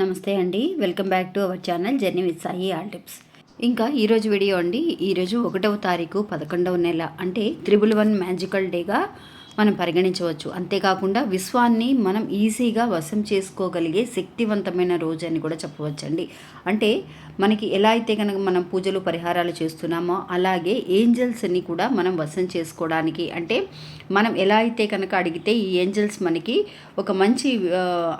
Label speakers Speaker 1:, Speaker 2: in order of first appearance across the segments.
Speaker 1: నమస్తే అండి. Welcome back to our channel journey with Sai all tips. ఇంకా ఈరోజు వీడియో అండి ఈరోజు ఒకటవ తారీఖు పదకొండవ నెల అంటే త్రిబుల్ వన్ మ్యాజికల్ డేగా మనం పరిగణించవచ్చు. అంతేకాకుండా విశ్వాన్ని మనం ఈజీగా వశం చేసుకోగలిగే శక్తివంతమైన రోజు అని కూడా చెప్పవచ్చండి. అంటే మనకి ఎలా అయితే కనుక మనం పూజలు పరిహారాలు చేస్తున్నామో అలాగే ఏంజల్స్ని కూడా మనం వశం చేసుకోవడానికి అంటే మనం ఎలా అయితే కనుక అడిగితే ఈ ఏంజల్స్ మనకి ఒక మంచి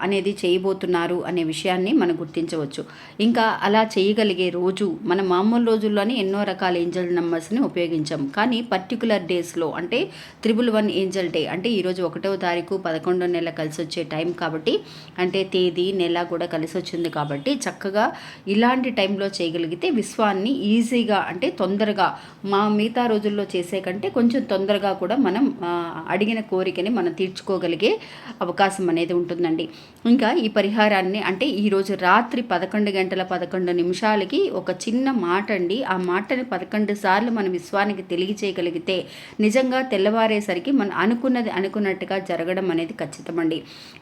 Speaker 1: అనేది చేయబోతున్నారు అనే విషయాన్ని మనం గుర్తించవచ్చు. ఇంకా అలా చేయగలిగే రోజు మన మామూలు రోజుల్లోనే ఎన్నో రకాల ఏంజల్ నెంబర్స్ని ఉపయోగించాం. కానీ పర్టికులర్ డేస్లో అంటే త్రిబుల్ వన్ ఏంజల్ డే అంటే ఈరోజు ఒకటో తారీఖు పదకొండో నెల కలిసి వచ్చే టైం కాబట్టి అంటే తేదీ నెల కూడా కలిసి వచ్చింది కాబట్టి చక్కగా ఇలాంటి టైంలో చేయగలిగితే విశ్వాన్ని ఈజీగా అంటే తొందరగా మా మిగతా రోజుల్లో చేసే కంటే కొంచెం తొందరగా కూడా మనం అడిగిన కోరికని మనం తీర్చుకోగలిగే అవకాశం అనేది ఉంటుందండి. ఇంకా ఈ పరిహారాన్ని అంటే ఈరోజు రాత్రి పదకొండు గంటల పదకొండు నిమిషాలకి ఒక చిన్న మాట అండి ఆ మాటని పదకొండు సార్లు మన విశ్వానికి తెలియచేయగలిగితే నిజంగా తెల్లవారేసరికి మనం అనుకున్నది అనుకున్నట్టుగా జరగడం అనేది ఖచ్చితమండి.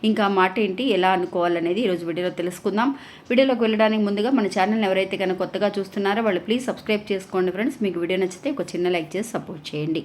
Speaker 1: ఇంకా మాట ఏంటి? ఎలా అనుకోవాలనేది ఈరోజు వీడియోలో తెలుసుకుందాం. వీడియోలోకి వెళ్ళడానికి ముందుగా మన ఛానల్ని ఎవరైతే కనుక కొత్తగా చూస్తున్నారో వాళ్ళు ప్లీజ్ సబ్స్క్రైబ్ చేసుకోండి ఫ్రెండ్స్. మీకు వీడియో నచ్చితే ఒక చిన్న లైక్ చేసి సపోర్ట్ చేయండి.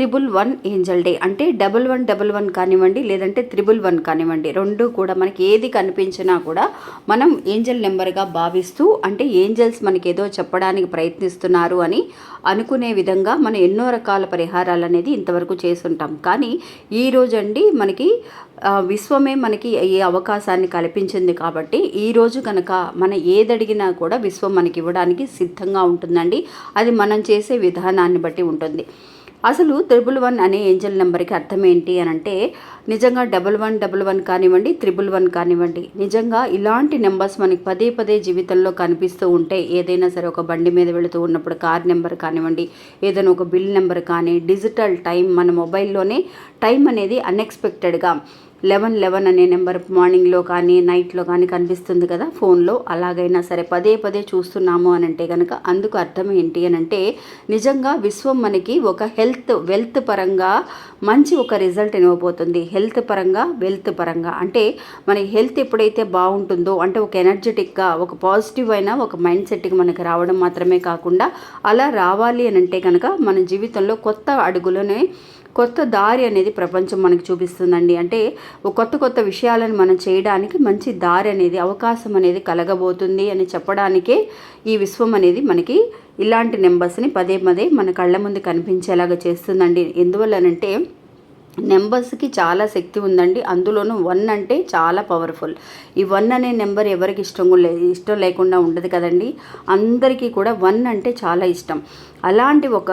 Speaker 1: త్రిబుల్ వన్ ఏంజల్ డే అంటే డబుల్ వన్ డబుల్ వన్ కానివ్వండి లేదంటే త్రిబుల్ వన్ కానివ్వండి. రెండు కూడా మనకి ఏది కనిపించినా కూడా మనం ఏంజల్ నెంబర్గా భావిస్తూ అంటే ఏంజల్స్ మనకి ఏదో చెప్పడానికి ప్రయత్నిస్తున్నారు అని అనుకునే విధంగా మనం ఎన్నో రకాల పరిహారాలు అనేది ఇంతవరకు చేస్తుంటాం కానీ ఈ అండి మనకి విశ్వమే మనకి ఈ అవకాశాన్ని కల్పించింది కాబట్టి ఈ రోజు కనుక మనం ఏదడిగినా కూడా విశ్వం మనకి ఇవ్వడానికి సిద్ధంగా ఉంటుందండి. అది మనం చేసే విధానాన్ని బట్టి ఉంటుంది. అసలు త్రిబుల్ వన్ అనే ఏంజల్ నెంబర్కి అర్థం ఏంటి అని అంటే నిజంగా డబుల్ వన్ డబుల్ వన్ కానివ్వండి త్రిబుల్ వన్ కానివ్వండి నిజంగా ఇలాంటి నెంబర్స్ మనకి పదే పదే జీవితంలో కనిపిస్తూ ఉంటే ఏదైనా సరే ఒక బండి మీద వెళుతూ ఉన్నప్పుడు కార్ నెంబర్ కానివ్వండి ఏదైనా ఒక బిల్ నెంబర్ కానీ డిజిటల్ టైం మన మొబైల్లోనే టైం అనేది అన్ఎక్స్పెక్టెడ్గా లెవెన్ లెవెన్ అనే నెంబర్ మార్నింగ్లో కానీ నైట్లో కానీ కనిపిస్తుంది కదా ఫోన్లో. అలాగైనా సరే పదే పదే చూస్తున్నాము అని అంటే కనుక అందుకు అర్థం ఏంటి అని అంటే నిజంగా విశ్వం మనకి ఒక హెల్త్ వెల్త్ పరంగా మంచి ఒక రిజల్ట్ ఇవ్వబోతుంది. హెల్త్ పరంగా వెల్త్ పరంగా. అంటే మన హెల్త్ ఎప్పుడైతే బాగుంటుందో అంటే ఒక ఎనర్జెటిక్గా ఒక పాజిటివ్ అయిన ఒక మైండ్ సెట్కి మనకి రావడం మాత్రమే కాకుండా అలా రావాలి అని అంటే కనుక మన జీవితంలో కొత్త అడుగులోనే కొత్త దారి అనేది ప్రపంచం మనకు చూపిస్తుందండి. అంటే ఒక కొత్త కొత్త విషయాలను మనం చేయడానికి మంచి దారి అనేది అవకాశం అనేది కలగబోతుంది అని చెప్పడానికే ఈ విశ్వం అనేది మనకి ఇలాంటి నెంబర్స్ని పదే పదే మన కళ్ళ ముందు కనిపించేలాగా చేస్తుందండి. ఎందువల్లనంటే నెంబర్స్కి చాలా శక్తి ఉందండి. అందులోనూ వన్ అంటే చాలా పవర్ఫుల్. ఈ వన్ అనే నెంబర్ ఎవరికి ఇష్టం లే ఇష్టం లేకుండా ఉండదు కదండి. అందరికీ కూడా వన్ అంటే చాలా ఇష్టం. అలాంటి ఒక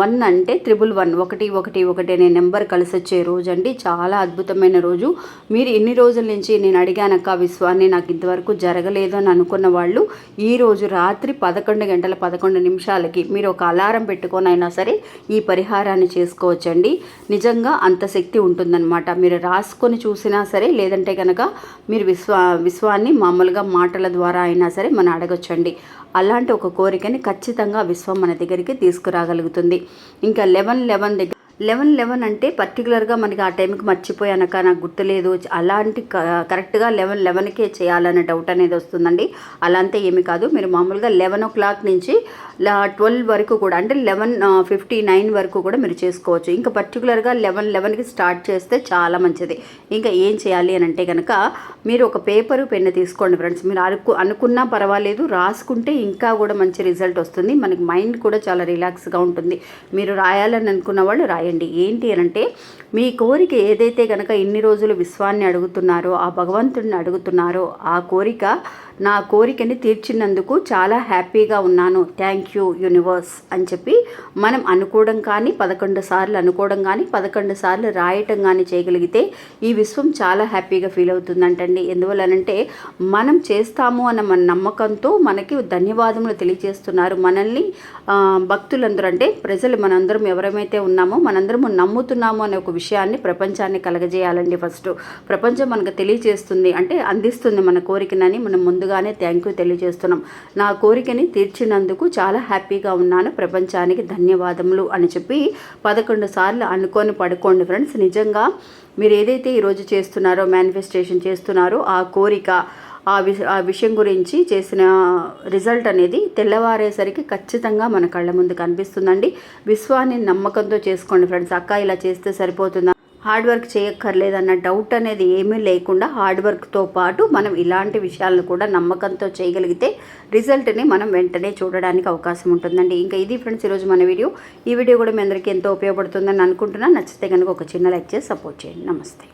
Speaker 1: వన్ అంటే త్రిబుల్ వన్ ఒకటి ఒకటి ఒకటి అనే నెంబర్ కలిసి వచ్చే రోజు అండి చాలా అద్భుతమైన రోజు. మీరు ఎన్ని రోజుల నుంచి నేను అడిగానక్క విశ్వాన్ని నాకు ఇంతవరకు జరగలేదు అని అనుకున్న వాళ్ళు ఈ రోజు రాత్రి పదకొండు గంటల పదకొండు నిమిషాలకి మీరు ఒక అలారం పెట్టుకొని అయినా సరే ఈ పరిహారాన్ని చేసుకోవచ్చండి. నిజంగా అంత శక్తి ఉంటుందన్నమాట. మీరు రాసుకొని చూసినా సరే లేదంటే కనుక మీరు విశ్వా విశ్వాన్ని మామూలుగా మాటల ద్వారా అయినా సరే మనం అడగొచ్చండి. అలాంటి ఒక కోరికని ఖచ్చితంగా విశ్వం మన దగ్గరికి తీసుకురాగలుగుతుంది. ఇంకా లెవెన్ లెవెన్ దగ్గర లెవెన్ లెవెన్ అంటే పర్టికులర్గా మనకి ఆ టైంకి మర్చిపోయానక నాకు గుర్తులేదు. అలాంటి క- కరెక్ట్గా లెవెన్ లెవెన్కే చేయాలనే డౌట్ అనేది వస్తుందండి. అలా ఏమి కాదు. మీరు మామూలుగా లెవెన్ ఓ క్లాక్ నుంచి ట్వెల్వ్ వరకు కూడా అంటే లెవెన్ ఫిఫ్టీ నైన్ వరకు కూడా మీరు చేసుకోవచ్చు. ఇంకా పర్టికులర్గా లెవెన్ లెవెన్కి స్టార్ట్ చేస్తే చాలా మంచిది. ఇంకా ఏం చేయాలి అని అంటే కనుక మీరు ఒక పేపరు పెన్ను తీసుకోండి ఫ్రెండ్స్. మీరు అనుకు అనుకున్నా పర్వాలేదు. రాసుకుంటే ఇంకా కూడా మంచి రిజల్ట్ వస్తుంది. మనకి మైండ్ కూడా చాలా రిలాక్స్గా ఉంటుంది. మీరు రాయాలని అనుకున్న వాళ్ళు రాయాలి రాయండి. ఏంటి అని అంటే మీ కోరిక ఏదైతే కనుక ఇన్ని రోజులు విశ్వాన్ని అడుగుతున్నారో ఆ భగవంతుడిని అడుగుతున్నారో ఆ కోరిక నా కోరికని తీర్చినందుకు చాలా హ్యాపీగా ఉన్నాను. థ్యాంక్ యూ యూనివర్స్ అని చెప్పి మనం అనుకోవడం కానీ పదకొండు సార్లు అనుకోవడం కానీ పదకొండు సార్లు రాయటం కానీ చేయగలిగితే ఈ విశ్వం చాలా హ్యాపీగా ఫీల్ అవుతుందంటండి. ఎందువల్లనంటే మనం చేస్తాము అన్న మన నమ్మకంతో మనకి ధన్యవాదములు తెలియజేస్తున్నారు. మనల్ని భక్తులందరూ అంటే ప్రజలు మనందరం ఎవరమైతే ఉన్నామో మనందరం నమ్ముతున్నాము అనే ఒక విషయాన్ని ప్రపంచాన్ని కలగజేయాలండి ఫస్ట్. ప్రపంచం మనకు తెలియజేస్తుంది అంటే అందిస్తుంది మన కోరికనని మనం ముందు ముందుగానే థ్యాంక్ యూ తెలియజేస్తున్నాం. నా కోరికని తీర్చినందుకు చాలా హ్యాపీగా ఉన్నాను. ప్రపంచానికి ధన్యవాదములు అని చెప్పి పదకొండు సార్లు అనుకొని పడుకోండి ఫ్రెండ్స్. నిజంగా మీరు ఏదైతే ఈరోజు చేస్తున్నారో మేనిఫెస్టేషన్ చేస్తున్నారో ఆ కోరిక ఆ విష ఆ విషయం గురించి చేసిన రిజల్ట్ అనేది తెల్లవారేసరికి ఖచ్చితంగా మన కళ్ళ ముందు కనిపిస్తుందండి. విశ్వాన్ని నమ్మకంతో చేసుకోండి ఫ్రెండ్స్. అక్క ఇలా చేస్తే సరిపోతుందా? హార్డ్ వర్క్ చేయక్కర్లేదన్న డౌట్ అనేది ఏమీ లేకుండా హార్డ్ వర్క్తో పాటు మనం ఇలాంటి విషయాలను కూడా నమ్మకంతో చేయగలిగితే రిజల్ట్ని మనం వెంటనే చూడడానికి అవకాశం ఉంటుందండి. ఇంకా ఇది ఫ్రెండ్స్ ఈరోజు మన వీడియో. ఈ వీడియో కూడా మీ అందరికీ ఎంతో ఉపయోగపడుతుందని అనుకుంటున్నాను. నచ్చితే కనుక ఒక చిన్న లైక్ చేసి సపోర్ట్ చేయండి. నమస్తే.